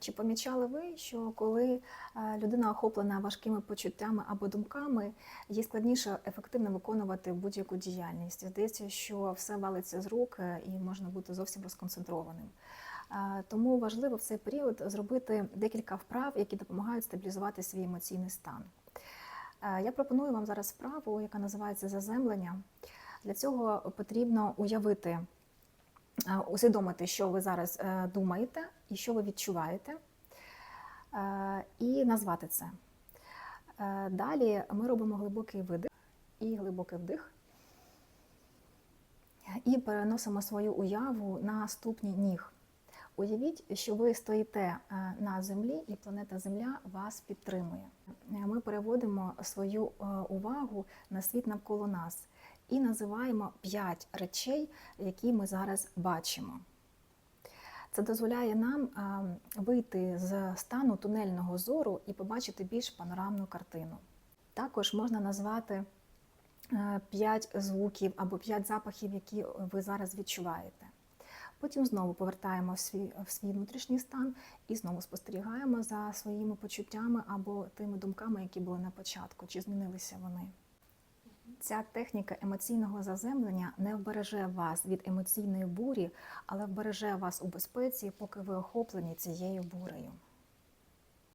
Чи помічали ви, що коли е, людина охоплена важкими почуттями або думками, їй складніше ефективно виконувати будь-яку діяльність? Здається, що все валиться з рук е, і можна бути зовсім розконцентрованим. Е, Тому важливо в цей період зробити декілька вправ, які допомагають стабілізувати свій емоційний стан. Я пропоную вам зараз вправу, яка називається заземлення. Для цього потрібно уявити, усвідомити, що ви зараз е, думаєте і що ви відчуваєте, е, і назвати це. Е, Далі ми робимо глибокий видих і глибокий вдих. І переносимо свою уяву на ступні ніг. Уявіть, що ви стоїте е, на землі, і планета Земля вас підтримує. Е, Ми переводимо свою е, увагу на світ навколо нас і називаємо п'ять речей, які ми зараз бачимо. Це дозволяє нам е, вийти з стану тунельного зору і побачити більш панорамну картину. Також можна назвати е, п'ять звуків або п'ять запахів, які ви зараз відчуваєте. Потім знову повертаємо в свій, в свій внутрішній стан і знову спостерігаємо за своїми почуттями або тими думками, які були на початку, чи змінилися вони. Ця техніка емоційного заземлення не вбереже вас від емоційної бурі, але вбереже вас у безпеці, поки ви охоплені цією бурею.